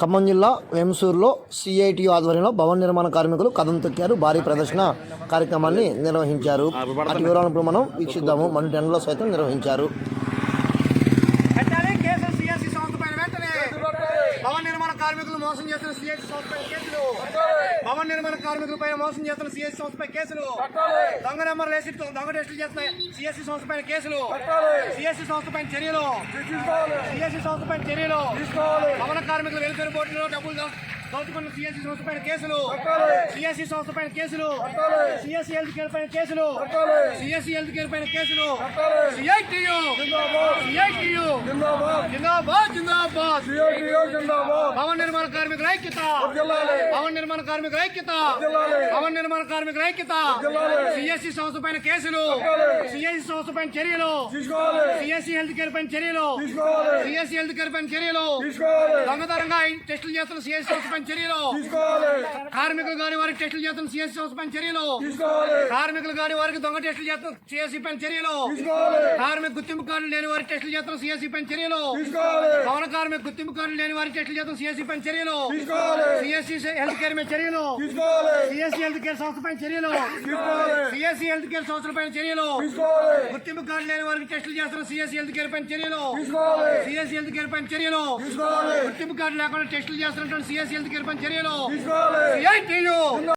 ఖమ్మం జిల్లా వేమసూరులో సిఐటి ఆధ్వర్యంలో భవన నిర్మాణ కార్మికులు కథం తొక్కారు. భారీ ప్రదర్శన కార్యక్రమాన్ని నిర్వహించారు. అటు వివరాలను మనం వీక్షిద్దాము. మన టెన్లో సైతం నిర్వహించారు పెట్టాలి కేసులు సిఎస్సి సంస్థ పైన వెంటనే భవన నిర్మాణ కార్మికులు మోసం చేస్తున్న సిఎస్సి సంస్థ పైన కేసులు. భవన నిర్మాణ కార్మికుల పైన మోసం చేస్తున్న సిఎస్సి సంస్థ పైన కేసులు. దొంగ నెంబర్ వేసి దొంగ టెస్టులు చేస్తున్న సిఎస్సి సంస్థ పైన కేసులు. సిఎస్సి సంస్థ పైన చర్యలు. సిఎస్సి సంస్థ పైన చర్యలు. భవన కార్మికులు వెలుగుతున్న బోర్డులో డబ్బులు దోచుకున్న సిఎస్సి సంస్థ పైన కేసులు. సిఎస్సి సంస్థ పైన కేసులు. సిఎస్సి హెల్త్ కేర్ పైన కేసులు. సిఎస్సి హెల్త్ కేర్ పైన కేసులు. సిఐటియు సిఐటియు జిందాబాద్ జిందాబాద్. భవన నిర్మాణ కార్మికుల ఐక్యత. భవన నిర్మాణ కార్మికుల ఐక్యత. భవన నిర్మాణ కార్మికుల ఐక్యత. సిఎస్సి సంస్థ పైన కేసులు. సిఎస్సి సంస్థ పైన చర్యలు. సిఎస్సి హెల్త్ కేర్ పైన చర్యలు. సిఎస్సి హెల్త్ కేర్ పైన చర్యలు. దొంగతనంగా టెస్టులు చేస్తున్న సిఎస్సి సంస్థ పైన చర్యలు. కార్మికులు కాని వారికి టెస్టులు చేస్తున్న సిఎస్సి సంస్థ పైన చర్యలు. కార్మికులు కాని వారికి దొంగ టెస్టులు చేస్తున్న సిఎస్సి పైన చర్యలు. కార్మిక గుర్తింపు కార్డులు లేని వారికి టెస్టులు చేస్తున్న సిఎస్సి పైన చర్యలు. భవన కార్మిక గుర్తింపు కార్డులు లేని వారికి టెస్టులు చేస్తున్న సిఎస్సి పైన చర్యలు. సిఎస్సి హెల్త్ కేర్ మీద చర్యలు. సిఎస్సి హెల్త్ కేర్ సంస్థ పైన చర్యలు. సిఎస్సి హెల్త్ కేర్ సంస్థల పైన చర్యలు. గుర్తింపు కార్డు లేని వారికి టెస్టులు చేస్తున్న సిఎస్సి హెల్త్ కేర్ పైన చర్యలు. సిఎస్సి హెల్త్ కేర్ పైన చర్యలు. గుర్తింపు కార్డు లేకుండా టెస్టులు చేస్తున్నటువంటి సిఎస్సి హెల్త్ కేర్ పైన చర్యలు.